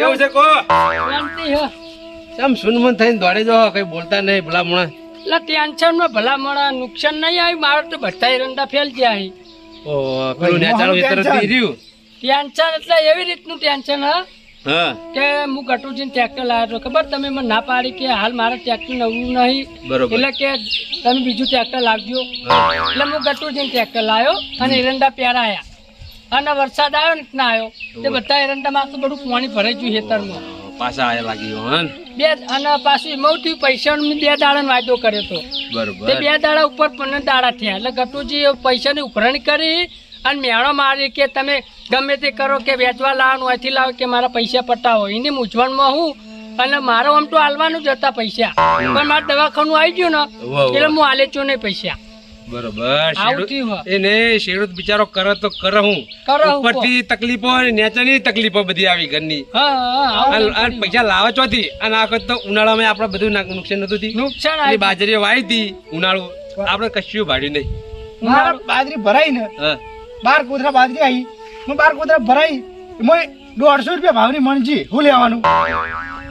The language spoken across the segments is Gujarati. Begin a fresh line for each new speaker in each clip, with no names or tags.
કેવું છે કો?
શાંતિ હે.
સમ સુનમન થઈને દોડે જો કઈ બોલતા નહીં ભલા મણા
એટલે ટેન્શનમાં ભલા મણા નુકસાન નહીં આવ્યું મારે તો બધા રંડા ફેલ ગયા અહીં
ઓ પેલું નેચાળું એ તરત રહ્યું
ટેન્શન. એટલે એવી રીતનું ટેન્શન હા?
હા.
કે હું ગટુજીને ટ્રેક્ટર લાવ્યો હતો ખબર તમે મને ના પાડી કે હાલ મારે ટ્રેક્ટર નવું નહીં.
બરોબર.
એટલે કે તમે બીજું ટ્રેક્ટર લાવજો. એટલે હું ગટુજીને ટ્રેક્ટર લાવ્યો અને એરંડા પહેરાયા. અને વરસાદ આવ્યો ને ના આવ્યો તે બધા એરંડા માં બધું પાણી ભરાઈ ગયું ખેતરમાં.
પાછા આયા લાગી હન
બે અને પાછું એમાં થયું પૈસા બે દાડાનો વાયદો કર્યો તો.
બરોબર.
તે બે દાડા ઉપર પંદર દાડા થયા એટલે ગટુજી પૈસાની ઉઘરાણી કરી અને મેણો મારી કે તમે ગમે તે કરો કે વેચવા લાવવાનું અહીંથી લાવો કે મારા પૈસા પટાવો. એની મૂંઝવણમાં હું અને મારો આમ તો હાલવાનું જ હતા પૈસા. પણ મારે દવાખાનું આવી ગયું ને. એટલે હું હાલે છું નહીં પૈસા.
બરોબર. એને શેરડું બિચારો કરે તો કરે હું. ઉપરથી તકલીફો અને નેચાની તકલીફો બધી આવી ઘરની. અને- પૈસા લાવે ચોથી અને આ વખત તો ઉનાળામાં આપણે બધું નુકસાન નતું થયું.
નુકસાન
બાજરી વાવી હતી. ઉનાળો આપણે કશું ભાડ્યું નહીં.
બાજરી ભરાઈ ને બાર કૂતરા બાજરી આવી હું બાર કોથરા ભરાઈ. મોય દોઢસો રૂપિયા ભાવની મણજી. હું લેવાનું?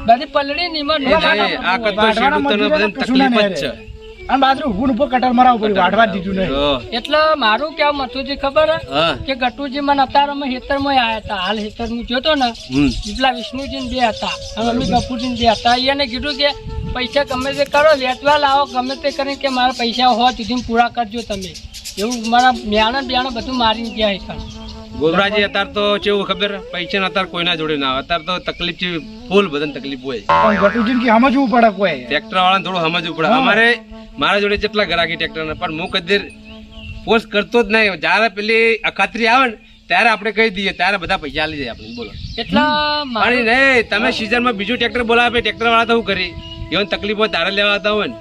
બધી પલડી ની
નહીં, આ
આવ્યું.
તો ખેડૂતોને બધાને
કશું ના
તકલીફ જ છે.
અને બાજરી ઉભું ઉપર કટર મરાવવું પડ્યું વાઢવા દીધું નહીં.
એટલે મારું કેવું મથુજી ખબર હા? કે ગટુજી મને અત્યારે અમે હેતરમાં આયા હતા. હાલ હેતરમાં જોતો ને એટલા વિષ્ણુજી બે હતા. અને અમે ગપુજી બે હતા. એને કીધું કે પૈસા ગમે તે કરો વેચવા લાવો ગમે તે કરીને કે મારા પૈસા હોવા સુધી પૂરા કરજો તમે. એવું મારા મ્યાણા બ્યાણા બધું મારીને ગયા એકણ
ગોબરાજી અત્યારે તો કેવું ખબર? પૈસા અત્યારે કોઈના જોડે ના આવે અત્યારે તો તકલીફ છે ફૂલ બધાને તકલીફ હોય.
સમજવું પડે કોઈ?
ટ્રેક્ટર વાળાને થોડું સમજવું પડે અમારે મારા જોડે કેટલા ગરાકી ટ્રેક્ટર પણ હું કદી પોસ્ટ કરતો જ નહીં. જ્યારે પેલી અખાત્રી આવે ને ત્યારે આપણે કહી દઈએ ત્યારે બધા પૈસા લઈ જાય આપણે બોલો.
એટલા
પાણી નહીં તમે સીઝનમાં બીજું ટ્રેક્ટર બોલાવે ટ્રેક્ટર વાળા તો શું કરી? એવું તકલીફો તારે લેવા આવતા હોય ને.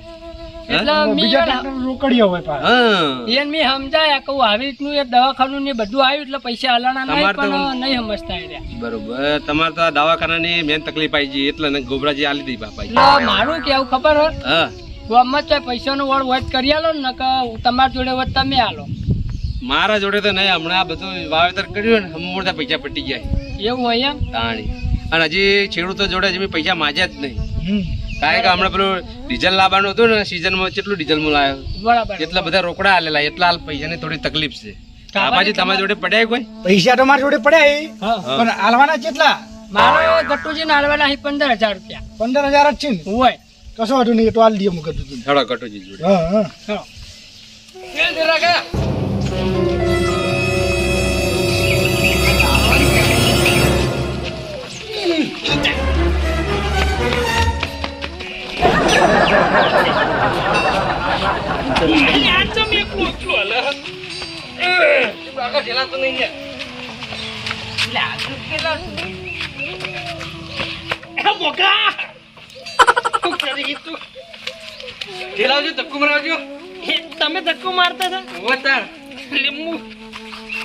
એટલે
બીજા રોકડીઓ હોય પાછા.
હા.
એને મેં કહું આવી રીતનું એ દવાખાનું ને બધું આવ્યું એટલે પૈસા હલાણા નહીં પણ નહીં સમજતા એ
બરોબર. તમારે તો દવાખાનાની મેન તકલીફ આવી ગઈ એટલે ને ગોબરાજી આલી દીધી બાપા
મારું કેવું ખબર હે.
હા
ગામમાં ચાહે પૈસાનો વળ વધ કરી આલો ને કે તમારા જોડે વધ તમે આલો.
મારા જોડે તો નહીં હમણાં આ બધું વાવેતર કર્યું ને મોટા પૈસા પટી ગયા.
એવું હોય એમ?
તાણી. અને હજી ખેડૂતો જોડે હજી પૈસા માજ્યા જ નહીં. કારણ કે હમણાં પેલું ડીઝલ લાવવાનું હતું ને સિઝનમાં કેટલું ડીઝલમાં લાવ્યો
બરાબર.
એટલા બધા રોકડા આલેલા એટલા હાલ પૈસાની થોડી તકલીફ છે. બાબાજી તમારી જોડે પડ્યા કોઈ?
પૈસા તો મારા જોડે પડ્યા પણ હાલવાના કેટલા?
મારો ગટ્ટુજી ને અહીં પંદર હજાર રૂપિયા.
પંદર હજાર જ છે ને?
હોય.
કશો વાંધો નહીં તો હાલ દઈએ મું કીધું
થોડા કટોજી જોડે.
હા હા.
હા.
ઢેલાવજો ધક્કો મરાવજો
એ તમે ધક્કો મારતા હતા?
વતાર
લીંબુ.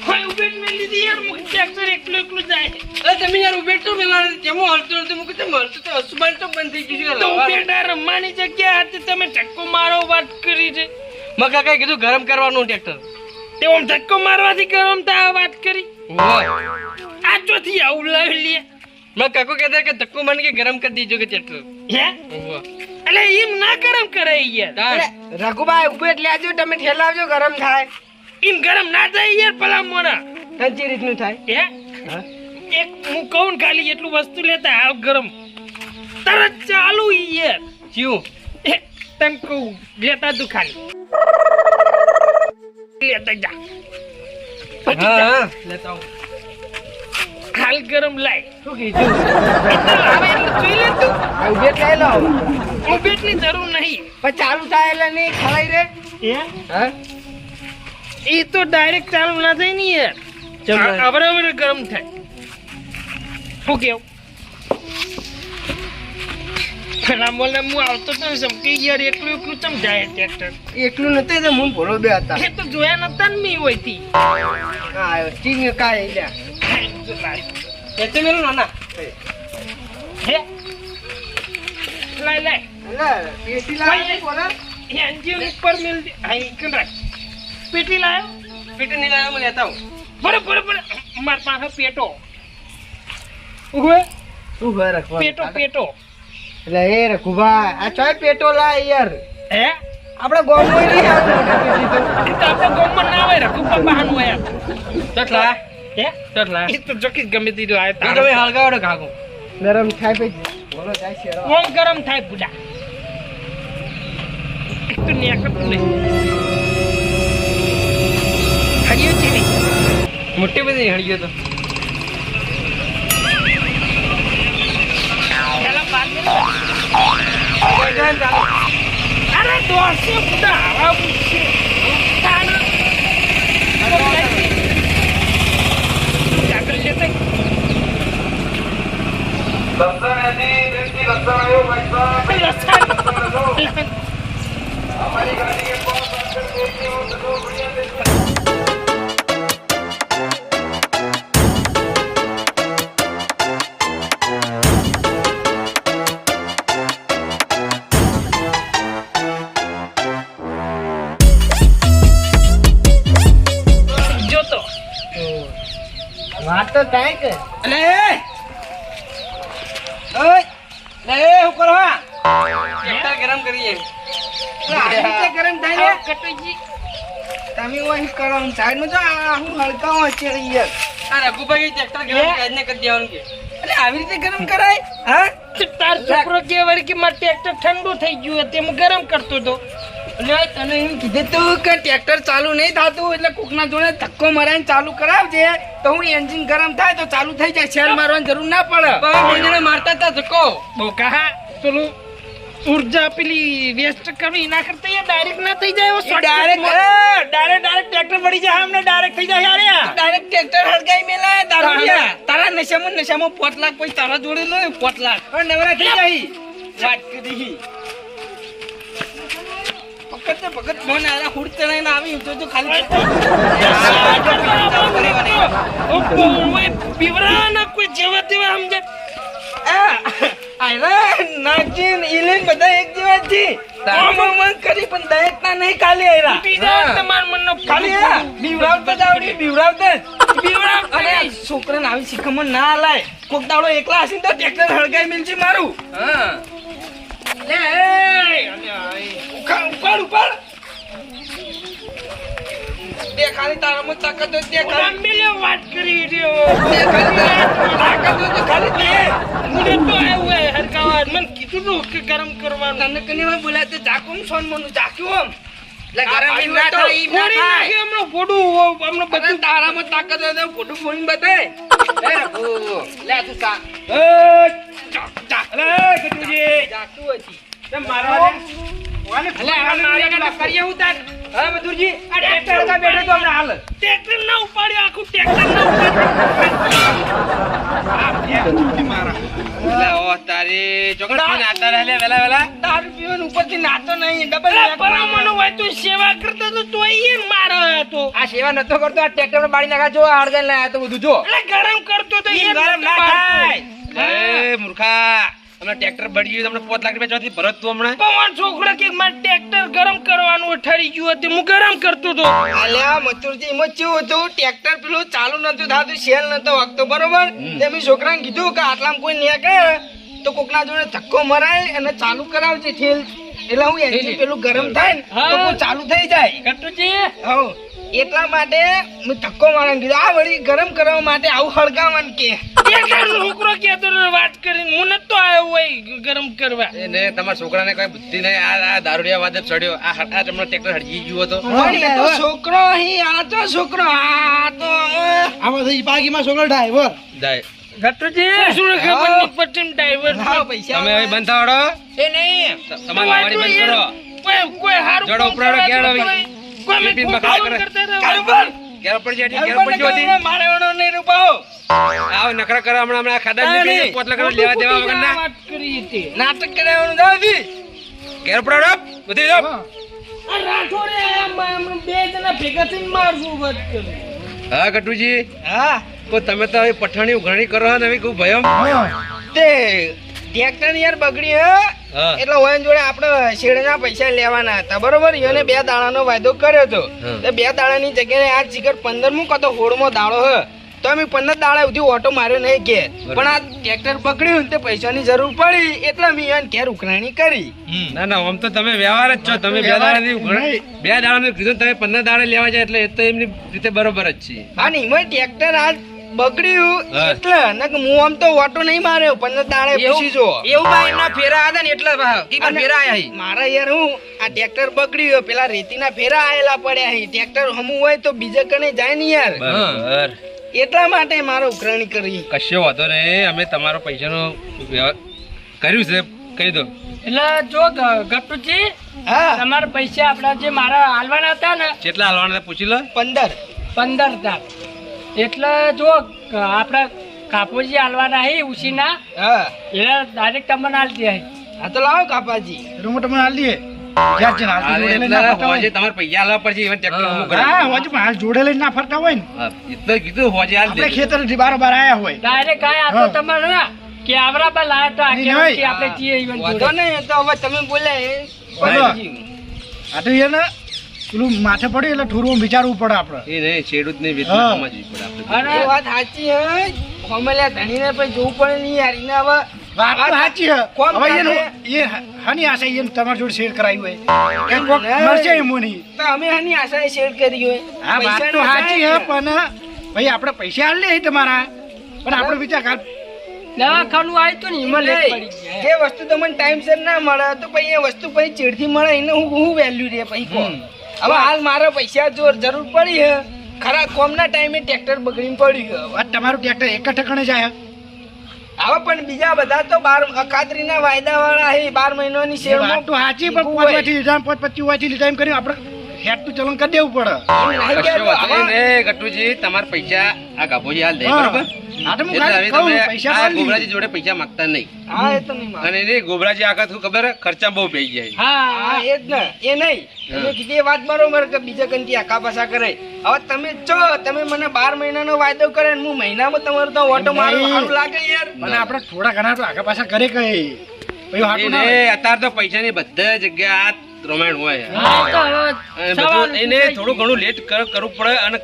કોઈ ઉભેટ મેલી દી યાર મુખ ટ્રેક્ટર એકલું એકલું જાય.
અરે તમે યાર ઉભેટ તો પેલા કેમો હલતો નથી મુકે તો મળતો તો અસુબાન તો બંધ થઈ ગયું
તો
છે
ઉભેટા રમવાની જગ્યા હતી તમે ધક્કો મારો વાત કરી છે.
મકા કઈ કીધું ગરમ કરવાનું ટ્રેક્ટર.
તે ઓમ ધક્કો મારવાથી ગરમ તા આ વાત કરી. આ ચોથી આવું લાવી લે.
મેં કાકો કહેતા કે ધક્કો મારી કે ગરમ કરી દીજો કે ટ્રેક્ટર.
હે? એટલે એમ ના ગરમ કરે યાર.
રઘુભાઈ ઉભેટ લેજો તમે ઠેલાવજો ગરમ થાય.
એમ ગરમ ના થાય યાર પલા મોણા
કંચી રીતનું થાય?
હે? એક હું કહું ખાલી એટલું વસ્તુ લેતા આવ ગરમ. તરત ચાલુ યાર. જીઓ તને કહું લેતા તું ખાલી. લેતા જા.
હા લેતા
હાલ ગરમ લાય.
શું કીધું?
આવે એટલે જોઈ લે તું.
ઉભેટ લઈ લો
ઉભેટની જરૂર નહીં.
પણ ચાલુ થાય એટલે નહીં ખવાય રે.
હે?
હા?
એ તો ડાયરેક્ટ ચાલુ ના થાય ને યાર. અવરે અવરે ગરમ થાય. શું કેવું? બોલે હું આવતો તો સમકી યાર એકલું એકલું ચમ જાય ટ્રેક્ટર
એકલું તો હું ભરો બે હતા.
એ તો જોયા નતા ને મી હોયથી
હા ટીંગ કાય લ્યા.
મેલું નાના.
હે? એ ઉપર મિલ કન રાખ. પેટી લાયો?
પીટે નહીં લાવ્યો હું લેતા હું
બરે બરે બરે માર પાસે પેટો. ઉભે
ઉભે હોય
પેટો પેટો.
એટલે એ રખુભાઈ આ ચોય પેટો લાય યાર.
હે?
આપણે ગોમમાં નહીં આવે મોટી પેટી તો.
આપણે ગામમાં ના હોય રઘુ બહાનું હોય
કેટલા
હે?
ચટલા.
એ તો જોકી ગમે તે લાય
તમે હળગાવડો કાકો
ગરમ થાય પછી. બોલો જાય છે
ઓમ ગરમ થાય પૂજા એક તો નેકળતું નહીં.
મોટી બધી હળગ્યો તો.
અરે દોડશે પૂજા આવા પૂછશે. તાણ. જાગૃત છે
વાત તો થાય કે.
અલે! ઓય! લે હું? કરવા કેટલા ગરમ કરીએ.
આ ગરમ થાય ને?
કટોજી
તમે વહી કરો આમ સાઈડમાં જો આ હું હોય છે યાર.
આ રઘુભાઈ ટ્રેક્ટર ગરમ કરીને કરી દેવાનું કે.
અરે આવી રીતે ગરમ કરાય? હા?
તાર છોકરો કે વળી કે મારે ટ્રેક્ટર ઠંડુ થઈ ગયું હતું એમાં ગરમ કરતો હતો
એટલે તને એમ કીધું તું કે ટ્રેક્ટર ચાલુ નહીં થતું એટલે કોકના જોડે ધક્કો મરાઈને ચાલુ કરાવજે. તો હું એન્જિન ગરમ થાય તો ચાલુ થઈ જાય શેર મારવાની જરૂર ના પડે.
પણ મારતા હતા ધક્કો.
બોકા પેલું ઊર્જા પેલી વેસ્ટ કરવી એના કરતા ડાયરેક્ટ ના થઈ જાય
ડાયરેક્ટ
ડાયરેક્ટ ડાયરેક્ટ ટ્રેક્ટર પડી જાય અમને ડાયરેક્ટ થઈ જાય યાર
ડાયરેક્ટ ટ્રેક્ટર હળગાઈ મેલા દારૂડિયા તારા નશામાં નશામાં પોત લાખ પછી તારા જોડે લો પોત લાખ નવરા થઈ જાય. વાત કરી ફક્ત ભગત ફોન આરા હુડ ચડાઈને આવી તો તો ખાલી
પીવરા ના કોઈ જેવા તેવા સમજે
આયરા નાગજીન ઇલેન બધા એક જેવા છે આમ કરી પણ દહેજના નહીં ખાલી આયરા
બીજા તમાર મનનો
ખાલી બીવરાવતા જ આવડી બીવરાવતા જ
બીવરાવતા
અને છોકરાને આવી શીખમણ ના લાય કોક દાડો એકલા હશે તો ટ્રેક્ટર હળગાઈ મિલશે મારું
હા
લે એ ઉખાડ ઉપાડ તે ખાલી તારામાં તાકાત હોય તે ખાલી.
મિલ્યો વાત કરી રહ્યો
તે ખાલી તાકાત હોય તો ખાલી તે.
મને તો આવ્યું હે હરકાવા. મને કીધું તું કે ગરમ કરવાનું.
તને કને માં બોલાય તો જાકુમ સોન મનું જાક્યું આમ એટલે ગરમ
ભાઈ
ના થાય ઈ ના થાય.
નાખ્યું ફોડું હમણાં
બધું. તારામાં તાકાત હોય તો ફોટો ફોડીને બતાય. લે તું સા
સેવા કરતો તો તોય એ મારે
આ સેવા નતો કરતો આ ટ્રેક્ટર બાળી નાખા જો આડગન લાયા તો બધું જો.
ગરમ કરતો તો એ
ગરમ ના થાય.
અરે મૂર્ખા. હમણાં ટ્રેક્ટર બળી ગયું તમને પાંચ લાખ રૂપિયા ચોથી ભરત તું હમણાં.
પવન છોકરા કે મારે ટ્રેક્ટર ગરમ કરવાનું ઠરી ગયું હતું હું ગરમ કરતો તો
અલ્યા મથુરજી એમાં કેવું હતું? ટ્રેક્ટર પેલું ચાલુ નતું થતું શેલ નતો વાગતો બરોબર? તે મેં છોકરાને કીધું કે આટલામાં કોઈ નીકળે તો કોકના જોડે ધક્કો મરાય અને ચાલુ કરાવજે ઠેલ. એટલે હું એન્જિન પેલું ગરમ થાય ને તો ચાલુ થઈ જાય.
કટુજી
હઉ. એટલા માટે મેં ધક્કો મારા કીધું આ વળી ગરમ કરવા માટે આવું હળગાવાનું કે.
છોકરો કેતો તો વાત કરીને હું નતો આવ્યો હોય ગરમ કરવા.
એને ને તમારા છોકરાને કઈ બુદ્ધિ નહીં. આ આ દારૂડિયા વાદે ચડ્યો. આ હ- આ હમણાં ટ્રેક્ટર હળગી ગયું હતો.
તો છોકરો અહીં આ તો છોકરો આ તો
આમાં થઈ બાકીમાં છોકરો ડ્રાઈવર
જાય
શું ખબર ડ્રાઈવર
લાવો પૈસા
તમે હવે બંધ થાવડો
એ નહીં.
તમારી મારી બંધ કરો.
કોઈ કોઈ હારું
જડો ઉપરાડો
કરે
ઘેર
તો
આવી.
કોઈ- કોઈ મેં
પીપીમાં કરે.
કરતા રહો.
પર જેટી ઘેર પર જો
મારે એનો નહીં રૂપાવો
આવ. નખરા કરો હમણાં હમણાં ખાડા
ના,
નીકળી
નહીં.
લેવા દેવા વગર ના
વાત કરી હતી.
નાટક કરાવવાનું દાદી
ઘેર પડાડો બધી જો
આ રાઠોડે આયા બે જણા ભેગા થઈને મારશું વાત કરી.
હા કટુજી
હા.
તો તમે તો હવે પઠાણી ઉઘાણી કરો ને હવે કહું ભયમ.
તે ટ્રેક્ટર યાર બગડી હે? એટલે ઓયન જોડે આપણે શેડના પૈસા લેવાના હતા. બરોબર? એને બે દાડાનો વાયદો કર્યો હતો. તે બે દાડાની જગ્યાએ આ જીગર પંદર મૂકો તો હોળમો દાડો હે? તો અમે પંદર દાડા સુધી ઓટો માર્યો નહીં ઘેર. પણ આ ટ્રેક્ટર પકડ્યું તે પૈસાની જરૂર પડી એટલે અમે એને ઘેર ઉઘરાણી કરી.
ના ના આમ તો તમે વ્યવહાર જ છો. તમે બે
દાડા
દાડાની ઉઘરાણી- બે દાડાનું કીધું તમે પંદર દાડા લેવા જાય એટલે એ તો એમની રીતે બરોબર જ છે.
હા નહીં ટ્રેક્ટર આજ બગડ્યું. એટલે હું આમ તો ઓટો નહીં માર્યો પંદર દાડે પૂછી જો.
એવું ભાઈ ફેરા હતા ને એટલે પણ ફેરા આયા
મારા યાર હું આ ટ્રેક્ટર બગડ્યું પેલા રેતીના ફેરા આયેલા પડ્યા હી. ટ્રેક્ટર હમું હોય તો બીજે કને જાય ને યાર. એટલા માટે મારો ઉઘરાણી કરી.
કશો વાંધો નહીં અમે તમારો પૈસાનો કર્યું છે કહી દો.
એટલે જો ગટુજી
હા.
તમારા પૈસા આપણા જે મારા હાલવાના હતા ને
કેટલા હાલવાના પૂછી લો.
પંદર.
પંદર હજાર. એટલે જો આપણે કાપોજી હાલવાના હે ઉસીના
હા.
એ ડાયરેક્ટ તમને હાલ દે
હા તો લાવો કાપાજી.
રૂમ તમને હાલ દે. જ્યાં પેલું માથે પડે એટલે થોડું વિચારવું પડે આપણે.
એ નહીં ખેડૂતની વેદના
હા.
સમજવી પડે આપણે.
ગયું. વાત સાચી હે. ફોમેલા ધણીને પછી જોવું પડે નહીં યાર એને હવે
વાત તો સાચી
હે.
હવે એ એ હાની આશા એને તમારા જોડે શેર કરાવી હોય. કે કોક
નહીં.
એમ નહીં.
તો અમે આની આશાએ શેર કરી હોય.
હા વાત તો સાચી
હે
પણ ભાઈ આપણે પૈસા હાલ લે તમારા. પણ આપણે વિચાર કાલ
દવાખાનું આવ્યું હતું ને એમાં લેટ
નહીં.
પડી
જે વસ્તુ તમને ટાઈમસર ના મળે તો પછી એ વસ્તુ પછી ચીડથી મળે એને હું હું વેલ્યુ રે પછી કોણ હવે હાલ મારા પૈસા જો જરૂર પડી હે. ખરા કોમના ટાઈમે ટ્રેક્ટર બગડીને પડ્યું હે.
આ તમારું ટ્રેક્ટર એક ઠકણે જાય
હવે પણ બીજા બધા તો બાર અખાત્રીના વાયદા વાળા હે બાર મહિનાની શેરમાં
વાત તો પણ
ઊભું
પાંચ લીધા પચીસ વાથી લીધા એમ કર્યું આપણે હેડનું ચલણ કરી દેવું પડે.
ગટુજી તમારા પૈસા આ ગાભોજી હાલ દે
હા.
બરોબર?
હા તો હું
એટલે
ખાલી
હવે
કહું,
તમે
પૈસા
આ
પાડી દીધા.
ગોબરાજી જોડે પૈસા માંગતા નહીં.
હા એ તો નહીં મારે.
અને ગોબરાજી આખા શું ખબર ખર્ચા બહુ પઈ જાય.
હા
હા એ જ ને એ નહીં. કીધી એ વાત બરોબર કે બીજા કંઈથી આખા પાછા કરે. હવે તમે છો તમે મને બાર મહિનાનો વાયદો કરે ને હું મહિનામાં તમારો તો ઓટો મારો સારું લાગે યાર.
મને આપણે થોડા ઘણા તો આગા પાછા કરે કઈ.
અત્યારે તો પૈસાની બધા જગ્યા આ રોમાયણ હોય. એને થોડું ઘણું લેટ કરવું પડે અને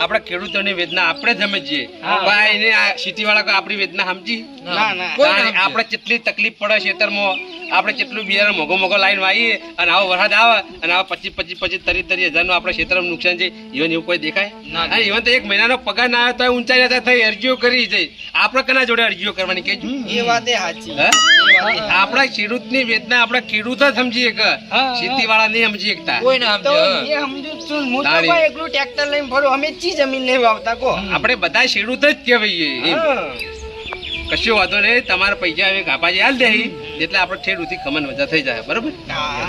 આપણા ખેડૂતોની વેદના આપણે જ સમજીએ. પણ એને સિટી વાળા કોઈ આપણી વેદના સમજી?
ના ના.
આપણે કેટલી તકલીફ પડે ખેતરમાં આપણે કેટલું બિયારણ મોગો મોગો લાઈન વાઈએ અને આવો વરસાદ આવે અને આવા પચીસ પચીસ પચીસ તરી તરી હજારનું આપણે ખેતરમાં નુકસાન છે ઇવન એવું કોઈ દેખાય? અને ઇવન તો એક મહિનાનો પગાર ના આવે તો ઊંચાઈ જતા થઈ અરજીઓ કરી છે. આપણે કના જોડે અરજીઓ કરવાની કે
એ વાત સાચી.
આપણા ખેડૂતની વેદના આપણા ખેડૂત જ સમજી એક ખેતી વાળા નહીં સમજી એકતા
કોઈ ના સમજે.
એ સમજુ જ છું હું તો. ભાઈ એકલું ટ્રેક્ટર લઈને ફરું. અમે ચી જમીન નહીં વાવતા કો
આપણે બધા ખેડૂત જ કહેવાઈએ. કશો વાંધો નહીં. તમારા પૈસા હવે કાપાજી હાલ દે. એટલે આપણે ઠેડુથી ખમણ મજા થઈ જાય. બરોબર?
હા.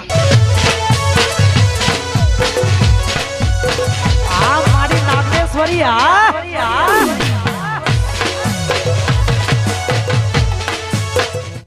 આ મારી નાગેશ્વરી આ